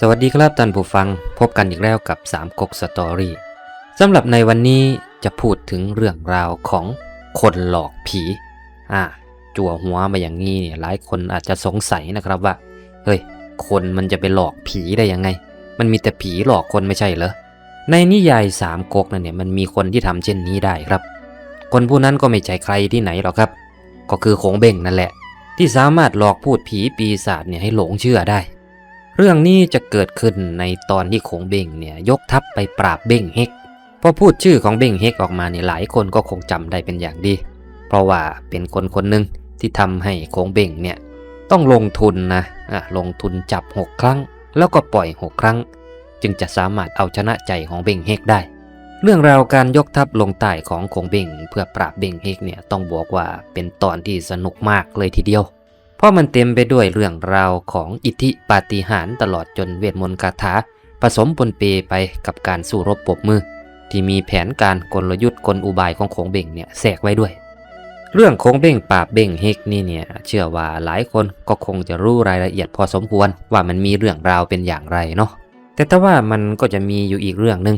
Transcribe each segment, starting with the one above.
สวัสดีครับท่านผู้ฟังพบกันอีกแล้วกับสามก๊กสตอรี่สำหรับในวันนี้จะพูดถึงเรื่องราวของคนหลอกผีอ่าจั่วหัวมาอย่างนี้เนี่ยหลายคนอาจจะสงสัยนะครับว่าเฮ้ยคนมันจะไปหลอกผีได้ยังไง มันมีแต่ผีหลอกคนไม่ใช่เหรอในนิยายสามก๊กนั่นเนี่ยมันมีคนที่ทำเช่นนี้ได้ครับ คนผู้นั้นก็ไม่ใช่ใครที่ไหนหรอกครับ ก็คือโขงเบ่งนั่นแหละ ที่สามารถหลอกพูดผีปีศาจเนี่ยให้หลงเชื่อได้ เรื่องนี้จะเกิดขึ้นในตอนที่โขงเบ่งเนี่ยยกทัพไปปราบเบ่งเฮกพอพูดชื่อของเบ่งเฮกออกมาเนี่ยหลายคนก็คงจำได้เป็นอย่างดี เพราะว่าเป็นคนคนหนึ่งที่ทำให้โขงเบ่งเนี่ยต้องลงทุนนะอะลงทุนจับ 6 ครั้ง แล้วก็ปล่อย 6 ครั้ง จึงจะสามารถเอาชนะใจของเบ่งเฮกได้ เรื่องราวการยกทัพลงใต้ของโขงเบ่งเพื่อปราบเบ่งเฮกเนี่ยต้องบอกว่าเป็นตอนที่สนุกมากเลยทีเดียว เพราะมันเต็มไปด้วยเรื่องราวของอิทธิปาฏิหาริย์ตลอดจนเวทมนต์คาถา ผสมปนเปไปกับการสู้รบปบมือ ที่มีแผนการกลยุทธ์กลอุบายของโขงเบ่งเนี่ยแทรกไว้ด้วย เรื่องโขงเบ่งปราบเบ่งเฮกนี่เนี่ยเชื่อว่าหลายคนก็คงจะรู้รายละเอียดพอสมควรว่ามันมีเรื่องราวเป็นอย่างไรเนาะแต่ถ้าว่ามันก็จะมีอยู่อีกเรื่องหนึ่ง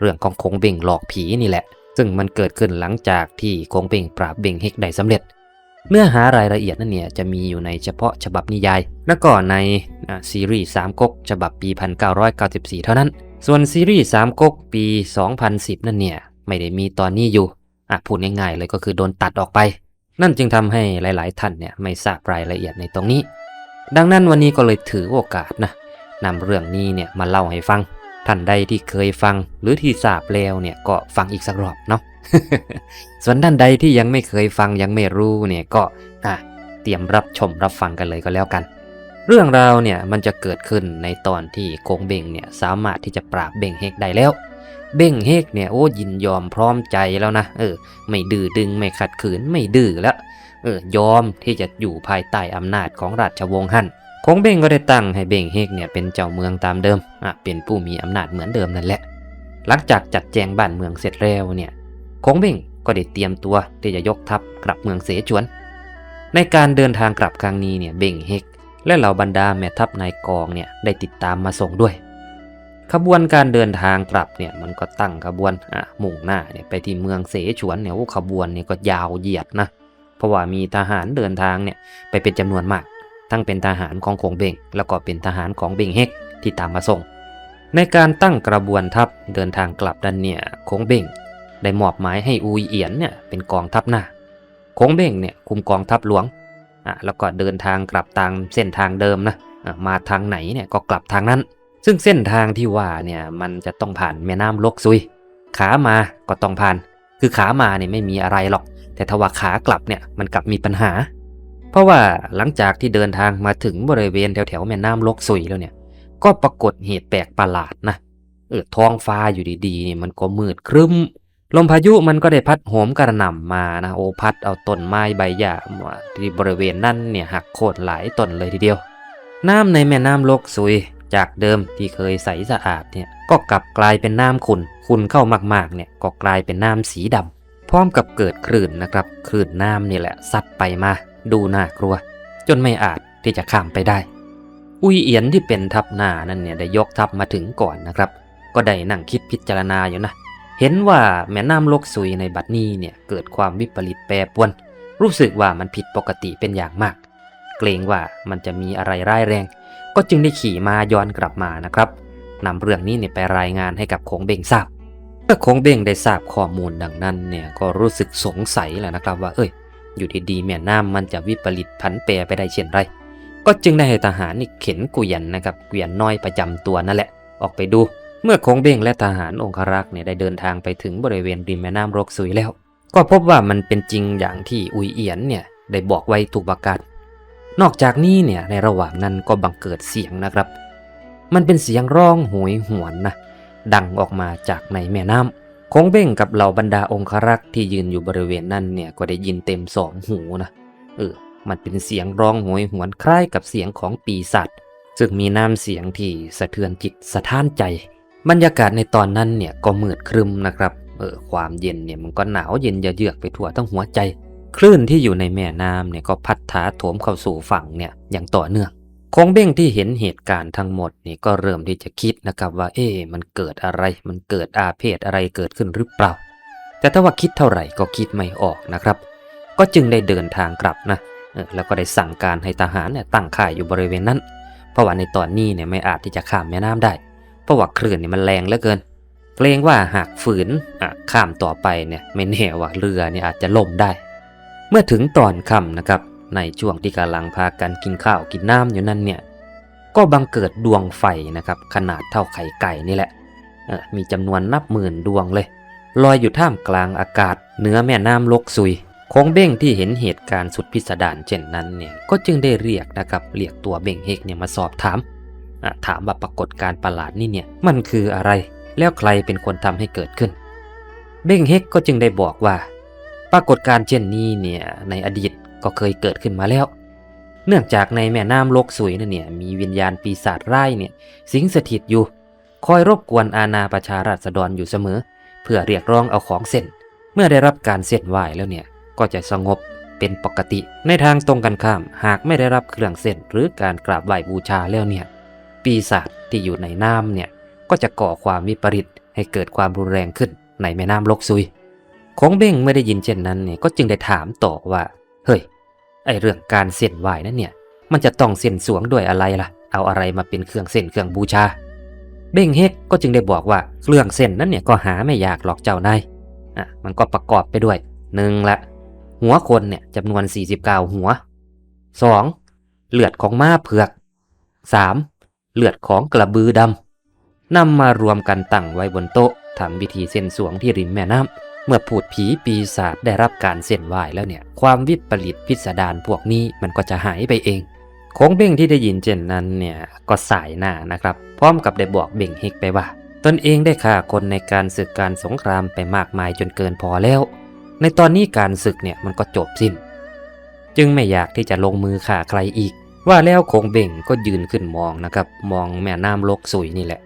เรื่องของโขงเบ่งหลอกผีนี่แหละซึ่งมันเกิดขึ้นหลังจากที่โขงเบ่งปราบเบ่งเฮกได้สำเร็จ เนื้อหารายละเอียดนั่นเนี่ยจะมีอยู่ในเฉพาะฉบับนิยาย และก็ในซีรีส์สามก๊กฉบับปี 1994 เท่านั้น ส่วนซีรีส์สามก๊กปี 2010 นั่นเนี่ยไม่ได้มีตอนนี้อยู่อะพูดง่ายๆเลยก็คือโดนตัดออกไป นั่นจึงทำให้หลายๆท่านเนี่ยไม่ทราบรายละเอียดในตรงนี้ ดังนั้นวันนี้ก็เลยถือโอกาสนะนำเรื่องนี้เนี่ยมาเล่าให้ฟัง ท่านใดที่เคยฟังหรือที่ทราบแล้วเนี่ยก็ฟังอีกสักรอบเนาะ ส่วนท่านใดที่ยังไม่เคยฟังยังไม่รู้เนี่ยก็อะเตรียมรับชมรับฟังกันเลยก็แล้วกัน เรื่องราวเนี่ยมันจะเกิดขึ้นในตอนที่โกงเบงเนี่ยสามารถที่จะปราบเบงเฮกได้แล้ว เบงเฮกเนี่ยโอ้ยินยอมพร้อมใจแล้วนะเออ ไม่ดื้อดึงไม่ขัดขืนไม่ดื้อแล้วเออยอมที่จะอยู่ภายใต้อำนาจของราชวงศ์ฮั่นคงเบงก็ได้ตั้งให้เบงเฮกเนี่ยเป็นเจ้าเมืองตามเดิมอะเป็นผู้มีอำนาจเหมือนเดิมนั่นแหละ หลังจากจัดแจงบ้านเมืองเสร็จแล้วเนี่ย คงเบ่งก็ได้เตรียมตัวที่จะยกทัพกลับเมืองเสฉวน ในการเดินทางกลับครั้งนี้เนี่ยเบ่งเฮกและเหล่าบรรดาแม่ทัพนายกองเนี่ยได้ติดตามมาส่งด้วย ขบวนการเดินทางกลับเนี่ยมันก็ตั้งขบวนอะมุ่งหน้าเนี่ยไปที่เมืองเสฉวนเนี่ยขบวนเนี่ยก็ยาวเหยียดนะเพราะว่ามีทหารเดินทางเนี่ยไปเป็นจำนวนมาก ทั้งเป็นทหารของคงเบ่ง แล้วก็เป็นทหารของเบ่งเฮกที่ตามมาส่ง ในการตั้งกระบวนทัพเดินทางกลับดันเนี่ยคงเบ่ง ได้มอบหมายให้อุยเอียนเนี่ยเป็นกองทัพหน้าคงเบ้งเนี่ยคุมกองทัพหลวงอะแล้วก็เดินทางกลับตามเส้นทางเดิมนะอะมาทางไหนเนี่ยก็กลับทางนั้น ซึ่งเส้นทางที่ว่าเนี่ยมันจะต้องผ่านแม่น้ำลกซุย ขามาก็ต้องผ่าน คือขามาเนี่ยไม่มีอะไรหรอก แต่ถว่าขากลับเนี่ยมันกลับมีปัญหา เพราะว่าหลังจากที่เดินทางมาถึงบริเวณแถวๆแม่น้ำลกซุยแล้วเนี่ย ก็ปรากฏเหตุแปลกประหลาดนะเออท้องฟ้าอยู่ดีๆเนี่ยมันก็มืดครึ้ม ลมพายุมันก็ได้พัดโหมกระหน่ำมานะโอพัดเอาต้นไม้ใบหญ้าที่บริเวณนั้นเนี่ยหักโค่นหลายต้นเลยทีเดียว น้ำในแม่น้ำโลกซุยจากเดิมที่เคยใสสะอาดเนี่ยก็กลับกลายเป็นน้ำขุ่นขุ่นเข้ามากๆเนี่ยก็กลายเป็นน้ำสีดำพร้อมกับเกิดคลื่นนะครับคลื่นน้ำนี่แหละซัดไปมา ดูน่ากลัว จนไม่อาจที่จะข้ามไปได้ อุยเอียนที่เป็นทัพหน้านั่นเนี่ยได้ยกทัพมาถึงก่อนนะครับ ก็ได้นั่งคิดพิจารณาอยู่นะ เห็นว่าแม่น้ำลกซุยในบัดนี้เนี่ยเกิดความวิปริตแปรปวน รู้สึกว่ามันผิดปกติเป็นอย่างมาก เกรงว่ามันจะมีอะไรร้ายแรง ก็จึงได้ขี่มาย้อนกลับมานะครับนำเรื่องนี้เนี่ยไปรายงานให้กับคงเบงทราบเมื่อคงเบงได้ทราบข้อมูลดังนั้นเนี่ยก็รู้สึกสงสัยแหละนะครับว่าเอ้ย อยู่ดีๆแม่น้ำมันจะวิปริตผันแปรไปได้เช่นไร ก็จึงได้ให้ทหารนี่เข็นเกวียนนะครับเกวียนน้อยประจำตัวนั่นแหละ ออกไปดู เมื่อคงเบ้งและทหารองครักษ์เนี่ยได้เดินทางไปถึงบริเวณริมแม่น้ำรกซุยแล้ว ก็พบว่ามันเป็นจริงอย่างที่อุยเอียนเนี่ยได้บอกไว้ถูกประกาศนอกจากนี้เนี่ยในระหว่างนั้นก็บังเกิดเสียงนะครับ มันเป็นเสียงร้องโหยหวนนะดังออกมาจากในแม่น้ำคงเบ้งกับเหล่าบรรดาองครักษ์ที่ยืนอยู่บริเวณนั้นเนี่ยก็ได้ยินเต็มสองหูนะเออมันเป็นเสียงร้องโหยหวนคล้ายกับเสียงของปีศาจซึ่งมีน้ำเสียงที่สะเทือนจิตสะท้านใจ บรรยากาศในตอนนั้นเนี่ยก็มืดครึมนะครับเออความเย็นเนี่ยมันก็หนาวเย็นเยือกไปทั่วทั้งหัวใจ คลื่นที่อยู่ในแม่น้ำเนี่ยก็พัดถาโถมเข้าสู่ฝั่งเนี่ยอย่างต่อเนื่องคงเบ้งที่เห็นเหตุการณ์ทั้งหมดนี่ก็เริ่มที่จะคิดนะครับว่าเอ๊ะมันเกิดอะไร มันเกิดอาเพศอะไรเกิดขึ้นหรือเปล่า แต่ถ้าว่าคิดเท่าไหร่ก็คิดไม่ออกนะครับ ก็จึงได้เดินทางกลับนะแล้วก็ได้สั่งการให้ทหารเนี่ยตั้งค่ายอยู่บริเวณนั้น เพราะว่าในตอนนี้เนี่ยไม่อาจที่จะข้ามแม่น้ำได้ เพราะว่าคลื่นเนี่ยมันแรงเหลือเกิน เกรงว่าหากฝืนข้ามต่อไปเนี่ยไม่แน่ว่าเรือเนี่ยอาจจะล่มได้ เมื่อถึงตอนค่ำนะครับ ในช่วงที่กำลังพากันกินข้าวกินน้ำอยู่นั่นเนี่ยก็บังเกิดดวงไฟนะครับ ขนาดเท่าไข่ไก่นี่แหละมีจำนวนนับหมื่นดวงเลย ลอยอยู่ท่ามกลางอากาศเหนือแม่น้ำลกซุยคงเบ้งที่เห็นเหตุการณ์สุดพิสดารเช่นนั้นเนี่ยก็จึงได้เรียกนะครับเรียกตัวเบ้งเฮกเนี่ยมาสอบถาม ถามว่าปรากฏการประหลาดนี่เนี่ยมันคืออะไร แล้วใครเป็นคนทำให้เกิดขึ้น เบ้งเฮกก็จึงได้บอกว่า ปรากฏการเช่นนี้เนี่ยในอดีตก็เคยเกิดขึ้นมาแล้ว เนื่องจากในแม่น้ำโลกสุยนั่นเนี่ยมีวิญญาณปีศาจร้ายเนี่ยสิงสถิตอยู่ คอยรบกวนอาณาประชาราษฎรอยู่เสมอ เพื่อเรียกร้องเอาของเส้น เมื่อได้รับการเส้นไหวแล้วเนี่ยก็จะสงบเป็นปกติ ในทางตรงกันข้ามหากไม่ได้รับเครื่องเส้นหรือการกราบไหว้บูชาแล้วเนี่ย ปีศาจที่อยู่ในน้ำเนี่ยก็จะก่อความวิปริตให้เกิดความรุนแรงขึ้นในแม่น้ำลกซุย คงเบ้งไม่ได้ยินเช่นนั้นเนี่ยก็จึงได้ถามต่อว่า เฮ้ย ไอเรื่องการเส้นไหวนั่นเนี่ย มันจะต้องเส้นสวงด้วยอะไรล่ะ เอาอะไรมาเป็นเครื่องเส้นเครื่องบูชา เบ้งเฮกก็จึงได้บอกว่าเครื่องเส้นนั้นเนี่ยก็หาไม่ยากหรอกเจ้านาย อะมันก็ประกอบไปด้วยหนึ่งละ หัวคนเนี่ยจำนวน 49 หัว 2. เลือดของม้าเผือก 3. เลือดของกระบือดำนำมารวมกันตั้งไว้บนโต๊ะทำพิธีเส้นสวงที่ริมแม่น้ำเมื่อพูดผีปีศาจได้รับการเส้นไหวแล้วเนี่ย ความวิปริตพิสดารพวกนี้มันก็จะหายไปเองคงเบ้งที่ได้ยินเช่นนั้นเนี่ยก็สายหน้านะครับ พร้อมกับได้บอกเบ่งเฮกไปว่า ตนเองได้ฆ่าคนในการศึกการสงครามไปมากมายจนเกินพอแล้ว ในตอนนี้การศึกเนี่ยมันก็จบสิ้น จึงไม่อยากที่จะลงมือฆ่าใครอีก ว่าแล้วคงเบ่งก็ยืนขึ้นมองนะครับ มองแม่น้ำลกสุยนี่แหละ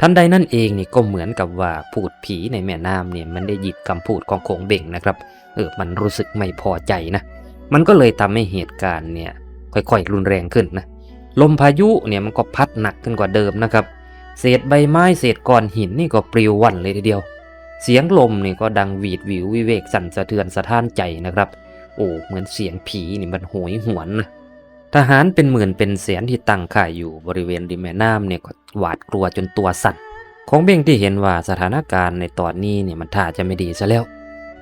ทันใดนั่นเองนี่ก็เหมือนกับว่าพูดผีในแม่น้ำเนี่ยมันได้หยิบคำพูดของคงเบ่งนะครับ เออมันรู้สึกไม่พอใจนะ มันก็เลยทำให้เหตุการณ์เนี่ยค่อยๆรุนแรงขึ้นนะ ลมพายุเนี่ยมันก็พัดหนักขึ้นกว่าเดิมนะครับ เศษใบไม้เศษก้อนหินนี่ก็ปลิวว่อนเลยทีเดียว เสียงลมนี่ก็ดังหวีดวิววิเวกสั่นสะเทือนสะท้านใจนะครับ โอ้เหมือนเสียงผีนี่มันโหยหวนนะ ทหารเป็นหมื่นเป็นแสนที่ตั้งข่ายอยู่บริเวณริมแม่น้ำเนี่ยก็หวาดกลัวจนตัวสั่นคงเบ้งที่เห็นว่าสถานการณ์ในตอนนี้เนี่ยมันท่าจะไม่ดีซะแล้ว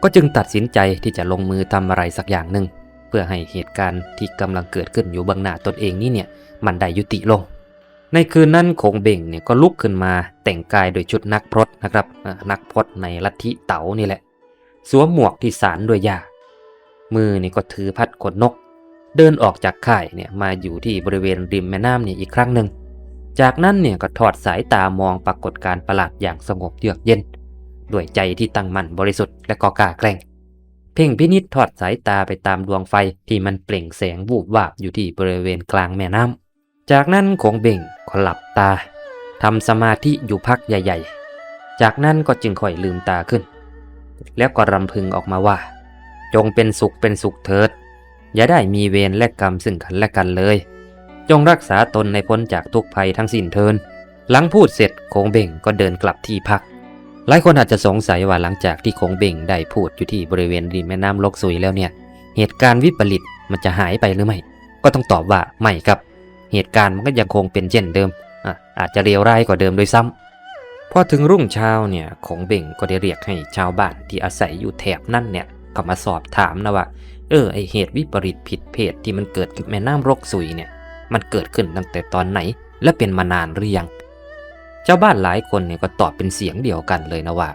ก็จึงตัดสินใจที่จะลงมือทำอะไรสักอย่างหนึ่งเพื่อให้เหตุการณ์ที่กำลังเกิดขึ้นอยู่เบื้องหน้าตนเองนี่เนี่ยมันได้ยุติลง ในคืนนั้นคงเบ่งเนี่ยก็ลุกขึ้นมาแต่งกายโดยชุดนักพรตนะครับนักพรตในลัทธิเต๋านี่แหละ สวมหมวกที่สารด้วยยามือนี่ก็ถือพัดขนนก เดินออกจากค่ายเนี่ยมาอยู่ที่บริเวณริมแม่น้ำเนี่ยอีกครั้งหนึ่ง จากนั้นเนี่ยก็ทอดสายตามองปรากฏการประหลาดอย่างสงบเยือกเย็น ด้วยใจที่ตั้งมั่นบริสุทธิ์และก็กล้าแกร่งเพ่งพินิษทอดสายตาไปตามดวงไฟที่มันเปล่งแสงวูบวาบอยู่ที่บริเวณกลางแม่น้ำ จากนั้นคงเบ่งก็หลับตาทำสมาธิอยู่พักใหญ่ ๆ จากนั้นก็จึงค่อยลืมตาขึ้น แล้วก็รำพึงออกมาว่า จงเป็นสุขเป็นสุขเถิด อย่าได้มีเวรและกรรมซึ่งกันและกันเลย จงรักษาตนในพ้นจากทุกภัยทั้งสิ้นเทิน หลังพูดเสร็จคงเบ่งก็เดินกลับที่พัก หลายคนอาจจะสงสัยว่าหลังจากที่คงเบ่งได้พูดอยู่ที่บริเวณริมแม่น้ำลกซุยแล้วเนี่ย เหตุการณ์วิปริตมันจะหายไปหรือไม่ ก็ต้องตอบว่าไม่ครับ เหตุการณ์มันก็ยังคงเป็นเช่นเดิมอะอาจจะเลวร้ายกว่าเดิมโดยซ้ำพอถึงรุ่งเช้าเนี่ยคงเบ่งก็ได้เรียกให้ชาวบ้านที่อาศัยอยู่แถบนั่นเนี่ยก็มาสอบถามนะว่า เออไอเหตุวิปริตผิดเพศที่มันเกิดกับแม่น้ำรกซุยเนี่ย มันเกิดขึ้นตั้งแต่ตอนไหน และเป็นมานานหรือยังเจ้าบ้านหลายคนเนี่ยก็ตอบเป็นเสียงเดียวกันเลยนะว่า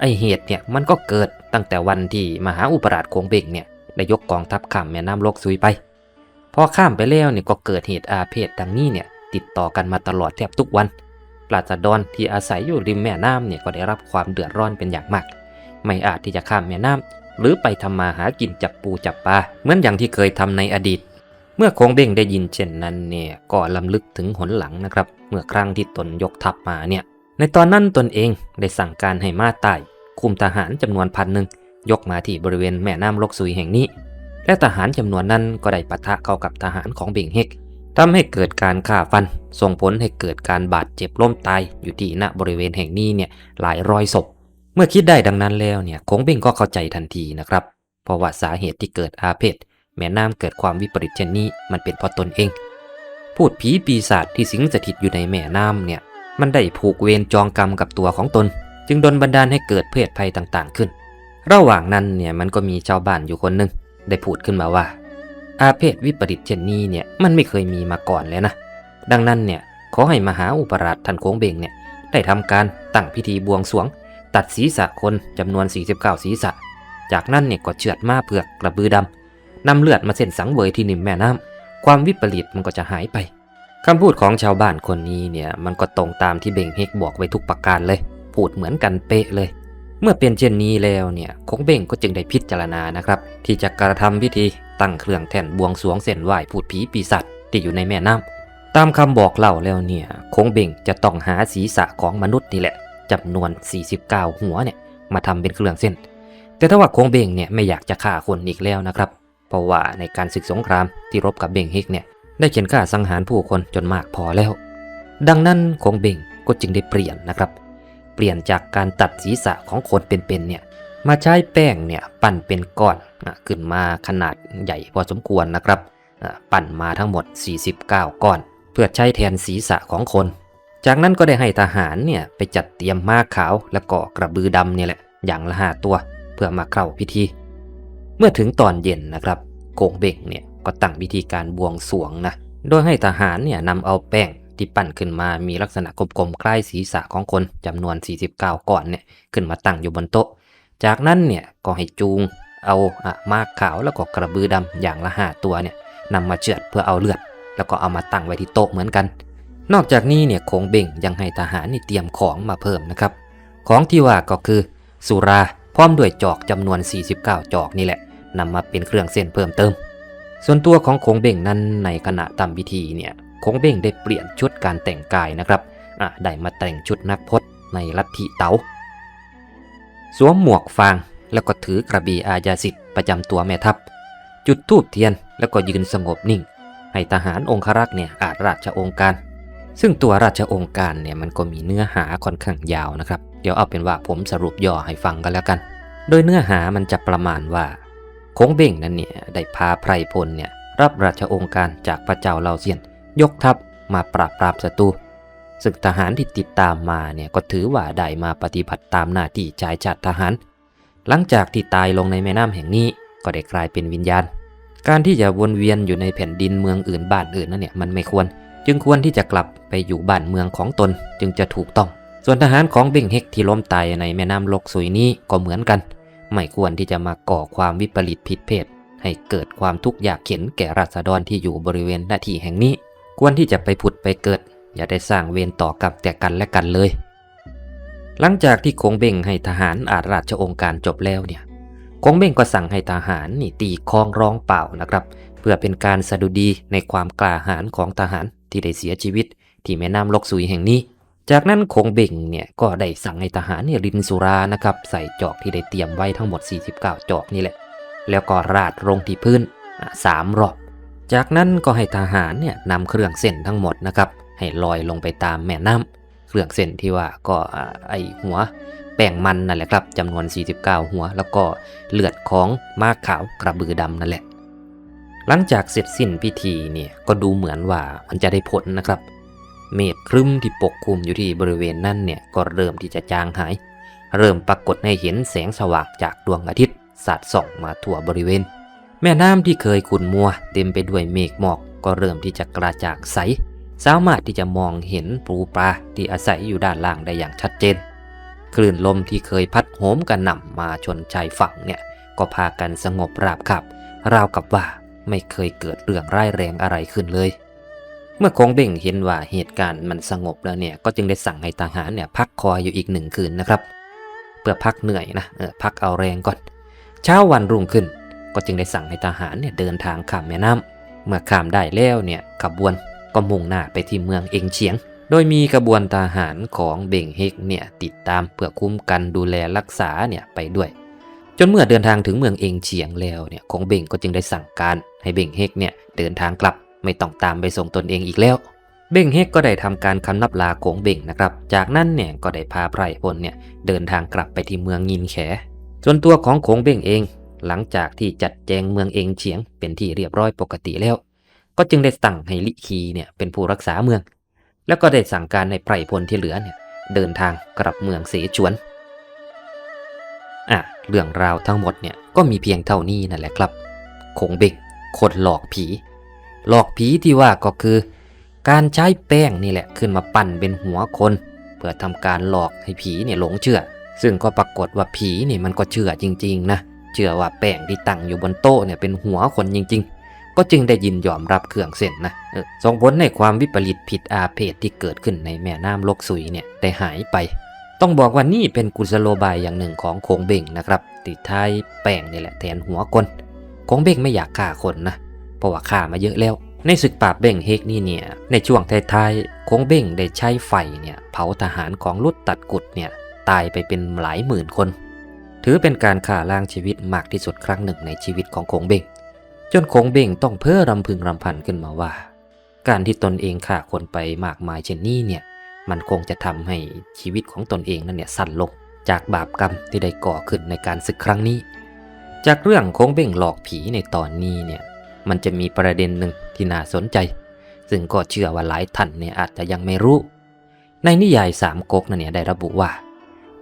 ไอเหตุเนี่ยมันก็เกิดตั้งแต่วันที่มหาอุปราชคงเบ่งเนี่ยได้ยกกองทัพข้ามแม่น้ำลกซุยไป พอข้ามไปแล้วเนี่ยก็เกิดเหตุอาเพศดังนี้เนี่ยติดต่อกันมาตลอดแทบทุกวันปราชดรที่อาศัยอยู่ริมแม่น้ำเนี่ยก็ได้รับความเดือดร้อนเป็นอย่างมาก ไม่อาจที่จะข้ามแม่น้ำ หรือไปทำมาหากินจับปูจับปลาเหมือนอย่างที่เคยทำในอดีต เมื่อคงเบ้งได้ยินเช่นนั้นเนี่ยก็ลำลึกถึงหนหลังนะครับ เมื่อครั้งที่ตนยกทัพมาเนี่ย ในตอนนั้นตนเองได้สั่งการให้มาใต้คุมทหารจำนวนพันหนึ่งยกมาที่บริเวณแม่น้ำลกซุยแห่งนี้ และทหารจำนวนนั้นก็ได้ปะทะเข้ากับทหารของเบ่งเฮกทำให้เกิดการฆ่าฟัน ส่งผลให้เกิดการบาดเจ็บล้มตายอยู่ที่ณบริเวณแห่งนี้เนี่ยหลายร้อยศพ เมื่อคิดได้ดังนั้นแล้วเนี่ยคงเบ้งก็เข้าใจทันทีนะครับ เพราะว่าสาเหตุที่เกิดอาเพศแม่น้ำเกิดความวิปริตเช่นนี้มันเป็นเพราะตนเอง พูดผีปีศาจที่สิงสถิตอยู่ในแม่น้ำเนี่ย มันได้ผูกเวรจองกรรมกับตัวของตน จึงดลบันดาลให้เกิดเพศภัยต่างๆขึ้น ระหว่างนั้นเนี่ยมันก็มีชาวบ้านอยู่คนหนึ่งได้พูดขึ้นมาว่า อาเพศวิปริตเช่นนี้เนี่ยมันไม่เคยมีมาก่อนแล้วนะ ดังนั้นเนี่ยขอให้มหาอุปราชท่านโค้งเบงเนี่ยได้ทำการตั้งพิธีบวงสรวง ตัดศีรษะคนจำนวน 49 ศีรษะ จากนั้นเนี่ยก็เชือดม้าเผือกกระบือดำนำเลือดมาเส้นสังเวยที่นิมแม่น้ำความวิปริตมันก็จะหายไปคำพูดของชาวบ้านคนนี้เนี่ยมันก็ตรงตามที่เบงเฮกบอกไว้ทุกประการเลย พูดเหมือนกันเป๊ะเลย เมื่อเป็นเช่นนี้แล้วเนี่ยคงเบ่งก็จึงได้พิจารณานะครับ ที่จะกระทำพิธีตั้งเครื่องแท่นบวงสรวงเส้นไหว้พูดผีปีศาจที่อยู่ในแม่น้ำตามคำบอกเล่าแล้วเนี่ยคงเบ่งจะต้องหาศีรษะของมนุษย์นี่แหละ จำนวน 49 หัวเนี่ยมาทำเป็นเครื่องเส้น แต่ถ้าว่าคงเบงเนี่ยไม่อยากจะฆ่าคนอีกแล้วนะครับ เพราะว่าในการศึกสงครามที่รบกับเบงเฮกเนี่ยได้เขียนฆ่าสังหารผู้คนจนมากพอแล้ว ดังนั้นคงเบงก็จึงได้เปลี่ยนนะครับ เปลี่ยนจากการตัดศีรษะของคนเป็นๆเนี่ยมาใช้แป้งเนี่ยปั่นเป็นก้อนอะขึ้นมาขนาดใหญ่พอสมควรนะครับอะปั่นมาทั้งหมด 49 ก้อน เพื่อใช้แทนศีรษะของคน จากนั้นก็ได้ให้ทหารเนี่ยไปจัดเตรียมม้าขาวและก็กระบือดำเนี่ยแหละอย่างละห้าตัวเพื่อมาเข้าพิธี เมื่อถึงตอนเย็นนะครับโกงเบ่งเนี่ยก็ตั้งพิธีการบวงสรวงนะโดยให้ทหารเนี่ยนำเอาแป้งที่ปั้นขึ้นมามีลักษณะกลมๆคล้ายศีรษะของคนจำนวน 49ก้อนเนี่ยขึ้นมาตั้งอยู่บนโต๊ะ จากนั้นเนี่ยก็ให้จูงเอาอะมากขาวแล้วก็กระบือดำอย่างละห้าตัวเนี่ยนำมาเชือดเพื่อเอาเลือด แล้วก็เอามาตั้งไว้ที่โต๊ะเหมือนกัน นอกจากนี้เนี่ยโคงเบ่งยังให้ทหารนี่เตรียมของมาเพิ่มนะครับ ของที่ว่าก็คือ สุราพร้อมด้วยจอกจำนวน 49 จอกนี่แหละนำมาเป็นเครื่องเส้นเพิ่มเติม ส่วนตัวของโคงเบ่งนั้นในขณะทำพิธีเนี่ยโคงเบ่งได้เปลี่ยนชุดการแต่งกายนะครับอะได้มาแต่งชุดนักพจน์ในลัทธิเต๋าสวมหมวกฟางแล้วก็ถือกระบี่อาญาสิทธิ์ประจำตัวแม่ทัพ จุดธูปเทียนแล้วก็ยืนสงบนิ่ง ให้ทหารองครักษ์เนี่ยอาจราชองค์การ ซึ่งตัวราชองค์การเนี่ยมันก็มีเนื้อหาค่อนข้างยาวนะครับ เดี๋ยวเอาเป็นว่าผมสรุปย่อให้ฟังกันแล้วกัน โดยเนื้อหามันจะประมาณว่าคงเบ่งนั้นเนี่ยได้พาไพรพลเนี่ยรับราชองค์การจากพระเจ้าเลาเซียน ยกทัพมาปราบปรามศัตรูศึกทหารที่ติดตามมาเนี่ยก็ถือว่าได้มาปฏิบัติตามหน้าที่ชายชาติทหาร หลังจากที่ตายลงในแม่น้ำแห่งนี้ก็ได้กลายเป็นวิญญาณ การที่จะวนเวียนอยู่ในแผ่นดินเมืองอื่นบ้านอื่นนั่นเนี่ยมันไม่ควร จึงควรที่จะกลับไปอยู่บ้านเมืองของตนจึงจะถูกต้อง ส่วนทหารของเบงเฮกที่ล้มตายในแม่น้ำลกสุยนี้ก็เหมือนกัน ไม่ควรที่จะมาก่อความวิปริตผิดเพศ ให้เกิดความทุกข์ยากเข็นแก่ราษฎรที่อยู่บริเวณหน้าที่แห่งนี้ ควรที่จะไปผุดไปเกิด อย่าได้สร้างเวรต่อกับแต่กันและกันเลย หลังจากที่คงเบ่งให้ทหารอาราชองค์การจบแล้วเนี่ยคงเบ่งก็สั่งให้ทหารนี่ตีคองร้องเปล่านะครับ เพื่อเป็นการสะดุดีในความกล้าหาญของทหาร ที่ได้เสียชีวิตที่แม่น้ำลกสุยแห่งนี้ จากนั้นคงเบ่งเนี่ยก็ได้สั่งให้ทหารเนี่ยรินสุรานะครับใส่จอกที่ได้เตรียมไว้ทั้งหมด 49 จอกนี่แหละ แล้วก็ราดลงที่พื้นสามรอบ จากนั้นก็ให้ทหารเนี่ยนำเครื่องเส้นทั้งหมดนะครับให้ลอยลงไปตามแม่น้ำเครื่องเส้นที่ว่าก็ไอหัวแป้งมันนั่นแหละครับจำนวน 49 หัว แล้วก็เลือดของม้าขาวกระบือดำนั่นแหละ หลังจากเสร็จสิ้นพิธีเนี่ยก็ดูเหมือนว่ามันจะได้ผลนะครับ เมฆครึ้มที่ปกคลุมอยู่ที่บริเวณนั้นเนี่ยก็เริ่มที่จะจางหาย เริ่มปรากฏให้เห็นแสงสว่างจากดวงอาทิตย์สาดส่องมาทั่วบริเวณ แม่น้ำที่เคยขุ่นมัว เต็มไปด้วยเมฆหมอกก็เริ่มที่จะกระจ่างใส สามารถที่จะมองเห็นปูปลาที่อาศัยอยู่ด้านล่างได้อย่างชัดเจน คลื่นลมที่เคยพัดโหมกระหน่ำมาชนชายฝั่งเนี่ยก็พากันสงบราบขับ ราวกับว่า ไม่เคยเกิดเรื่องร้ายแรงอะไรขึ้นเลย เมื่อคงเบ่งเห็นว่าเหตุการณ์มันสงบแล้วเนี่ย ก็จึงได้สั่งให้ทหารเนี่ยพักคอยอยู่อีกหนึ่งคืนนะครับ เพื่อพักเหนื่อยนะเออพักเอาแรงก่อน เช้าวันรุ่งขึ้น ก็จึงได้สั่งให้ทหารเนี่ยเดินทางข้ามแม่น้ำเมื่อข้ามได้แล้วเนี่ยขบวนก็มุ่งหน้าไปที่เมืองเองเฉียง โดยมีกระบวนทหารของเบ่งเฮกเนี่ยติดตามเพื่อคุ้มกันดูแลรักษาเนี่ยไปด้วย จนเมื่อเดินทางถึงเมืองเองเฉียงแล้วเนี่ยขงเบ่งก็จึงได้สั่งการให้เบ่งเฮกเนี่ยเดินทางกลับไม่ต้องตามไปส่งตนเองอีกแล้ว เบ้งเฮกก็ได้ทำการคำนับลาโขงเบ่งนะครับ จากนั้นเนี่ยก็ได้พาไพรพลเนี่ยเดินทางกลับไปที่เมืองยินแขส่วนตัวของโขงเบ่งเอง หลังจากที่จัดแจงเมืองเองเฉียง เป็นที่เรียบร้อยปกติแล้ว ก็จึงได้สั่งให้ลิคีเนี่ยเป็นผู้รักษาเมือง แล้วก็ได้สั่งการให้ไพรพลที่เหลือเนี่ยเดินทางกลับเมืองเสฉวนอะ เรื่องราวทั้งหมดเนี่ยก็มีเพียงเท่านี้นั่นแหละครับคงเบ่งคนหลอกผี หลอกผีที่ว่าก็คือ การใช้แป้งนี่แหละขึ้นมาปั้นเป็นหัวคน เพื่อทำการหลอกให้ผีเนี่ยหลงเชื่อ ซึ่งก็ปรากฏว่าผีเนี่ยมันก็เชื่อจริงๆนะเชื่อว่าแป้งที่ตั้งอยู่บนโต๊ะเนี่ยเป็นหัวคนจริง ๆ ก็จึงได้ยินยอมรับเครื่องเส้นนะเออส่งผลในความวิปริตผิดอาเพศที่เกิดขึ้นในแม่น้ำลกสุยเนี่ยได้หายไป ต้องบอกว่านี่เป็นกุศโลบายอย่างหนึ่งของโคงเบ่งนะครับ ติดท้ายแป้งนี่แหละแทนหัวคนโคงเบ่งไม่อยากฆ่าคนนะเพราะว่าฆ่ามาเยอะแล้ว ในศึกปราบเบ่งเฮกนี่เนี่ยในช่วงท้ายๆโคงเบ่งได้ใช้ไฟเนี่ยเผาทหารของลุดตัดกุดเนี่ยตายไปเป็นหลายหมื่นคน ถือเป็นการฆ่าล้างชีวิตมากที่สุดครั้งหนึ่งในชีวิตของโคงเบ่งจนโคงเบ่งต้องเพ้อรำพึงรำพันขึ้นมาว่า การที่ตนเองฆ่าคนไปมากมายเช่นนี้เนี่ย มันคงจะทำให้ชีวิตของตนเองนั่นเนี่ยสั้นลงจากบาปกรรมที่ได้ก่อขึ้นในการศึกครั้งนี้ จากเรื่องโคงเบ่งหลอกผีในตอนนี้เนี่ยมันจะมีประเด็นหนึ่งที่น่าสนใจ ซึ่งก็เชื่อว่าหลายท่านเนี่ยอาจจะยังไม่รู้ ในนิยายสามก๊กนั่นเนี่ยได้ระบุว่า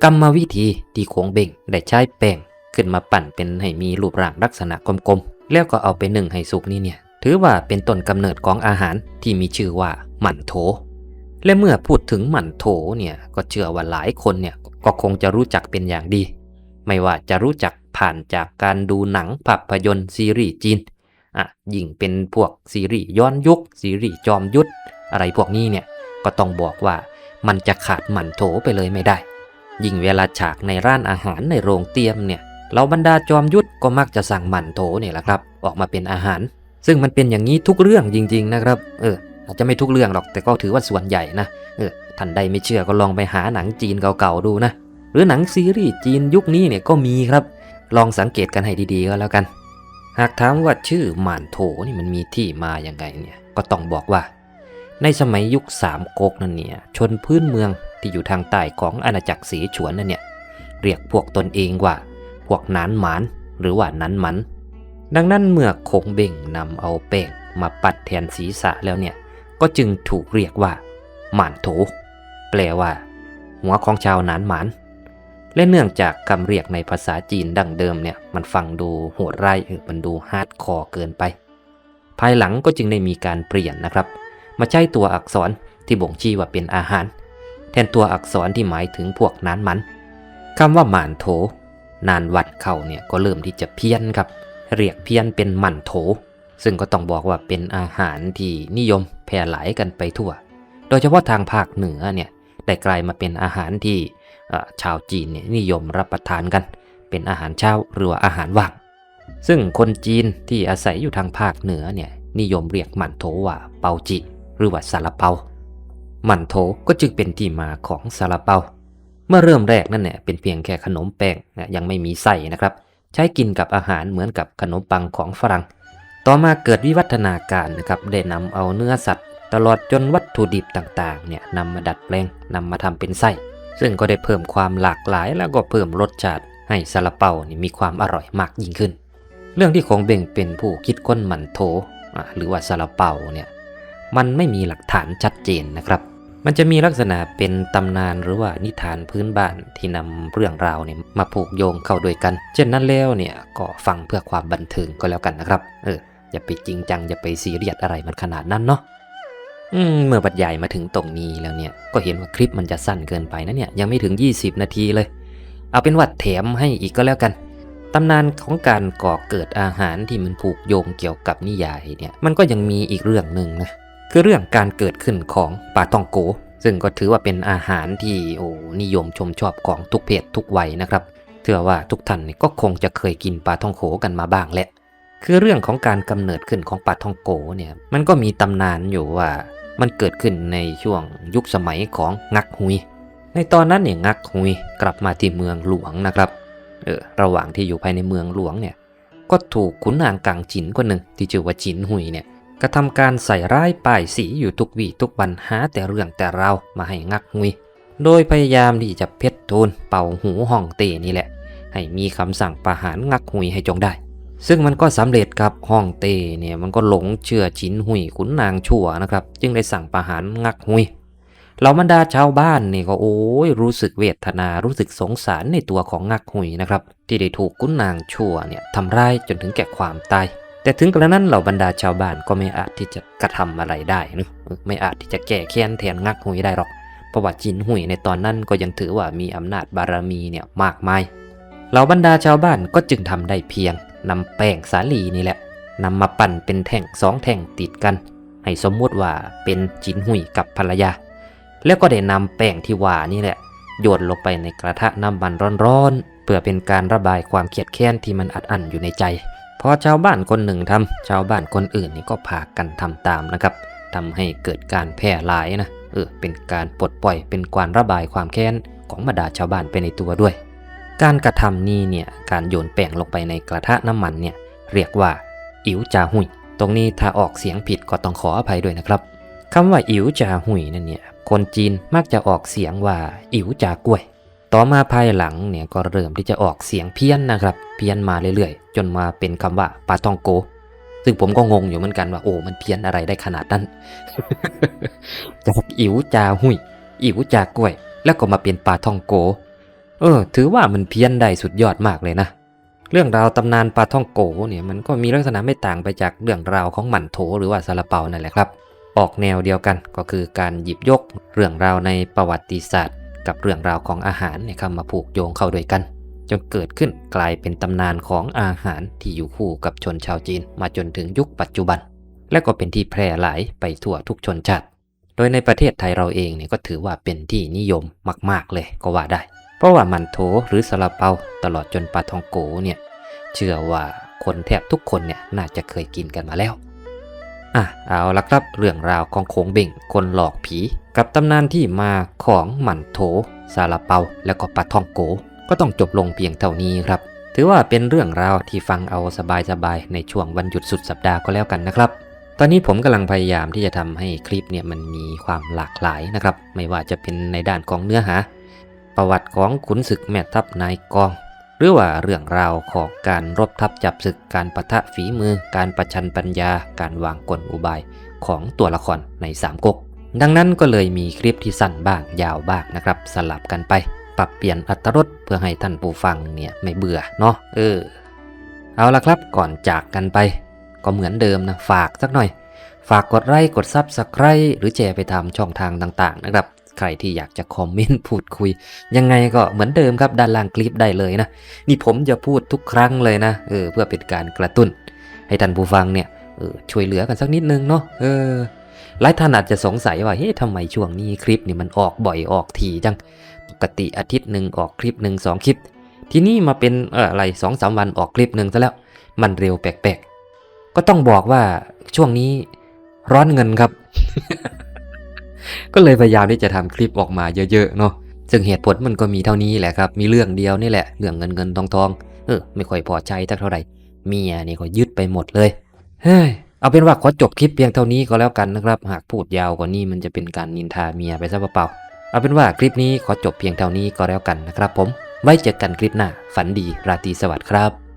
กรรมวิธีที่โคงเบ่งได้ใช้แป้งขึ้นมาปั่นเป็นให้มีรูปร่างลักษณะกลมๆแล้วก็เอาไปนึ่งให้สุกนี่เนี่ยถือว่าเป็นต้นกำเนิดของอาหารที่มีชื่อว่าหมั่นโถ และเมื่อพูดถึงหมั่นโถเนี่ยก็เชื่อว่าหลายคนเนี่ยก็คงจะรู้จักเป็นอย่างดี ไม่ว่าจะรู้จักผ่านจากการดูหนังภาพยนตร์ซีรีส์จีนอะยิ่งเป็นพวกซีรีส์ย้อนยุค ซีรีส์จอมยุทธอะไรพวกนี้เนี่ยก็ต้องบอกว่ามันจะขาดหมั่นโถไปเลยไม่ได้ ยิ่งเวลาฉากในร้านอาหารในโรงเตียมเนี่ยเราบรรดาจอมยุทธก็มักจะสั่งหมั่นโถเนี่ยแหละครับ ออกมาเป็นอาหาร ซึ่งมันเป็นอย่างนี้ทุกเรื่องจริง ๆนะครับ เออ อาจจะไม่ทุกเรื่องหรอกแต่ก็ถือว่าส่วนใหญ่นะเออท่านใดไม่เชื่อก็ลองไปหาหนังจีนเก่าๆดูนะหรือหนังซีรีส์จีนยุคนี้เนี่ยก็มีครับ ลองสังเกตกันให้ดีๆก็แล้วกัน หากถามว่าชื่อหม่านโถนี่มันมีที่มาอย่างไงเนี่ยก็ต้องบอกว่า ในสมัยยุคสามก๊กนั่นเนี่ยชนพื้นเมืองที่อยู่ทางใต้ของอาณาจักรสีฉวนนั่นเนี่ยเรียกพวกตนเองว่า พวกนานหมานหรือว่านั้นมัน ดังนั้นเมื่อคงเบ่งนำเอาแป้งมาปัดแทนศีรษะแล้วเนี่ย ก็จึงถูกเรียกว่า หมานโถ แปลว่า หัวของชาวนานหมาน และเนื่องจากคำเรียกในภาษาจีนดั้งเดิมเนี่ย มันฟังดูโหดร้ายเออมันดูฮาร์ดคอร์เกินไป ภายหลังก็จึงได้มีการเปลี่ยนนะครับ มาใช้ตัวอักษรที่บ่งชี้ว่าเป็นอาหาร แทนตัวอักษรที่หมายถึงพวกนานมันคำว่าหมานโถ นานวัดเข้าเนี่ยก็เริ่มที่จะเพี้ยนครับ เรียกเพี้ยนเป็นหมันโถ ซึ่งก็ต้องบอกว่าเป็นอาหารที่นิยมแพร่หลายกันไปทั่ว โดยเฉพาะทางภาคเหนือเนี่ยได้กลายมาเป็นอาหารที่ชาวจีนเนี่ยนิยมรับประทานกัน เป็นอาหารเช้าหรืออาหารว่าง ซึ่งคนจีนที่อาศัยอยู่ทางภาคเหนือเนี่ยนิยมเรียกหมันโถว่าเปาจิ หรือว่าซาลาเปาหมันโถก็จึงเป็นที่มาของซาลาเปา เมื่อเริ่มแรกนั่นเนี่ยเป็นเพียงแค่ขนมแป้งยังไม่มีไส้นะครับ ใช้กินกับอาหารเหมือนกับขนมปังของฝรั่ง ต่อมาเกิดวิวัฒนาการนะครับได้นำเอาเนื้อสัตว์ ตลอดจนวัตถุดิบต่างๆเนี่ยนำมาดัดแปลงนำมาทำเป็นไส้ ซึ่งก็ได้เพิ่มความหลากหลายแล้วก็เพิ่มรสชาติ ให้ซาลาเปานี่มีความอร่อยมากยิ่งขึ้น เรื่องที่คงเบ่งเป็นผู้คิดค้นหมันโถหรือว่าซาลาเปาเนี่ยมันไม่มีหลักฐานชัดเจนนะครับ มันจะมีลักษณะเป็นตำนานหรือว่านิทานพื้นบ้านที่นำเรื่องราวเนี่ยมาผูกโยงเข้าด้วยกัน เช่นนั้นแล้วเนี่ยก็ฟังเพื่อความบันเทิงก็แล้วกันนะครับ เอออย่าไปจริงจังอย่าไปซีเรียสอะไรมันขนาดนั้นเนาะเมื่อบรรยายมาถึงตรงนี้แล้วเนี่ยก็เห็นว่าคลิปมันจะสั้นเกินไปนะเนี่ยยังไม่ถึง 20 นาทีเลย เอาเป็นว่าแถมให้อีกก็แล้วกันตำนานของการก่อเกิดอาหารที่มันผูกโยงเกี่ยวกับนิยายเนี่ยมันก็ยังมีอีกเรื่องหนึ่งนะ คือเรื่องการเกิดขึ้นของปลาตองโก ซึ่งก็ถือว่าเป็นอาหารที่โอ้นิยมชมชอบของทุกเพศทุกวัยนะครับเชื่อว่าทุกท่านก็คงจะเคยกินปลาท่องโกกันมาบ้างแหละ คือเรื่องของการกำเนิดขึ้นของปลาท่องโกเนี่ยมันก็มีตำนานอยู่ว่ามันเกิดขึ้นในช่วงยุคสมัยของงักฮุย ในตอนนั้นเนี่ยงักฮุยกลับมาที่เมืองหลวงนะครับเออระหว่างที่อยู่ภายในเมืองหลวงเนี่ยก็ถูกขุนนางกังจินคนหนึ่งที่ชื่อว่าจินฮุยเนี่ย กระทำการใส่ร้ายป้ายสีอยู่ทุกวี่ทุกวันหาแต่เรื่องแต่เรามาให้งักงุย โดยพยายามที่จะเพชรทูลเป่าหูห้องเตนี่แหละ ให้มีคำสั่งประหารงักหุยให้จงได้ ซึ่งมันก็สำเร็จครับห้องเตเนี่ยมันก็หลงเชื่อชินหุยขุนนางชั่วนะครับ จึงได้สั่งประหารงักหุยเหล่าบรรดาชาวบ้านนี่ก็โอ้ยรู้สึกเวทนารู้สึกสงสารในตัวของงักหุยนะครับ ที่ได้ถูกขุนนางชั่วเนี่ยทำร้ายจนถึงแก่ความตาย แต่ถึงกระนั้นเหล่าบรรดาชาวบ้านก็ไม่อาจที่จะกระทำอะไรได้นะไม่อาจที่จะแก้แค้นแทนงักหุยได้หรอกเพราะว่าจินหุยในตอนนั้นก็ยังถือว่ามีอำนาจบารมีเนี่ยมากมายเหล่าบรรดาชาวบ้านก็จึงทำได้เพียงนำแป้งสาลีนี่แหละนำมาปั่นเป็นแท่งสองแท่งติดกัน ให้สมมุติว่าเป็นจินหุยกับภรรยา แล้วก็ได้นำแป้งที่ว่านี่แหละโยนลงไปในกระทะน้ำมันร้อนๆเพื่อเป็นการระบายความเครียดแค้นที่มันอัดอั้นอยู่ในใจ พอชาวบ้านคนหนึ่งทำชาวบ้านคนอื่นนี่ก็พากันทำตามนะครับทำให้เกิดการแพร่หลายนะเออเป็นการปลดปล่อยเป็นการระบายความแค้นของบรรดาชาวบ้านไปในตัวด้วย การกระทำนี้เนี่ยการโยนแป้งลงไปในกระทะน้ำมันเนี่ยเรียกว่า อิ๋วจาหุยตรงนี้ถ้าออกเสียงผิดก็ต้องขออภัยด้วยนะครับคำว่าอิ๋วจาหุยนั่นเนี่ยคนจีนมักจะออกเสียงว่าอิ๋วจากล้วย ต่อมาภายหลังเนี่ยก็เริ่มที่จะออกเสียงเพี้ยนนะครับ เพี้ยนมาเรื่อยๆ จนมาเป็นคำว่าปาตองโก ซึ่งผมก็งงอยู่เหมือนกันว่าโอ้มันเพี้ยนอะไรได้ขนาดนั้นจากอิ๋วจาหุยอิ๋วจากล้วย แล้วก็มาเป็นปาท่องโก เออ ถือว่ามันเพี้ยนได้สุดยอดมากเลยนะ เรื่องราวตำนานปาท่องโกเนี่ยมันก็มีลักษณะไม่ต่างไปจากเรื่องราวของหมั่นโถหรือว่าซาลาเปานั่นแหละครับ ออกแนวเดียวกันก็คือการหยิบยกเรื่องราวในประวัติศาสตร์ กับเรื่องราวของอาหารเนี่ยเข้ามาผูกโยงเข้าด้วยกัน จนเกิดขึ้นกลายเป็นตำนานของอาหารที่อยู่คู่กับชนชาวจีน มาจนถึงยุคปัจจุบัน และก็เป็นที่แพร่หลายไปทั่วทุกชนชาติ โดยในประเทศไทยเราเองเนี่ยก็ถือว่าเป็นที่นิยมมาก ๆเลยก็ว่าได้ เพราะว่ามันโถหรือซาลาเปาตลอดจนปลาทองโกเนี่ยเชื่อว่าคนแทบทุกคนเนี่ยน่าจะเคยกินกันมาแล้วอะเอาละครับ เรื่องราวของโขงเบ่งคนหลอกผี กับตำนานที่มาของหมันโถซาลาเปา แล้วก็ปลาทองโก ก็ต้องจบลงเพียงเท่านี้ครับ ถือว่าเป็นเรื่องราวที่ฟังเอาสบายๆในช่วงวันหยุดสุดสัปดาห์ก็แล้วกันนะครับ ตอนนี้ผมกำลังพยายามที่จะทำให้คลิปเนี่ยมันมีความหลากหลายนะครับ ไม่ว่าจะเป็นในด้านของเนื้อหา ประวัติของขุนศึกแม่ทัพนายกอง หรือว่าเรื่องราวของการรบทัพจับศึกการปะทะฝีมือ การประชันปัญญา การวางกลอุบายของตัวละครในสามก๊ก ดังนั้นก็เลยมีคลิปที่สั้นบ้างยาวบ้างนะครับ สลับกันไป ปรับเปลี่ยนอัตรสเพื่อให้ท่านผู้ฟังเนี่ยไม่เบื่อเนาะเออ เอาละครับก่อนจากกันไป ก็เหมือนเดิมนะฝากสักหน่อย ฝากกดไลค์กดซับสไคร b e หรือแชร์ไปทำช่องทางต่าง ๆ นะครับใครที่อยากจะคอมเมนต์พูดคุย ยังไงก็เหมือนเดิมครับด้านล่างคลิปได้เลยนะ นี่ผมจะพูดทุกครั้งเลยนะเออเพื่อเป็นการกระตุ้น ให้ท่านผู้ฟังเนี่ยเออช่วยเหลือกันสักนิดนึงเนาะเออ หลายท่านอาจจะสงสัยว่าเฮ้ยทำไมช่วงนี้คลิปนี่มันออกบ่อยออกทีจัง ปกติอาทิตย์หนึ่งออกคลิปหนึ่งสองคลิป ที่นี้มาเป็นเอออะไรสองสามวันออกคลิปหนึ่งซะแล้ว มันเร็วแปลกๆ ก็ต้องบอกว่าช่วงนี้ร้อนเงินครับ ก็เลยพยายามที่จะทำคลิปออกมาเยอะๆเนาะ ซึ่งเหตุผลมันก็มีเท่านี้แหละครับ มีเรื่องเดียวนี่แหละ เรื่องเงินเงินทองทอง เออ ไม่ค่อยพอใจสักเท่าไหร่ เมียนี่ก็ยึดไปหมดเลย เฮ้ย เอาเป็นว่าขอจบคลิปเพียงเท่านี้ก็แล้วกันนะครับ หากพูดยาวกว่านี้มันจะเป็นการนินทาเมียไปซะเปล่าๆเอาเป็นว่าคลิปนี้ขอจบเพียงเท่านี้ก็แล้วกันนะครับ ผมไว้เจอกันคลิปหน้าฝันดีราตรีสวัสดิ์ครับ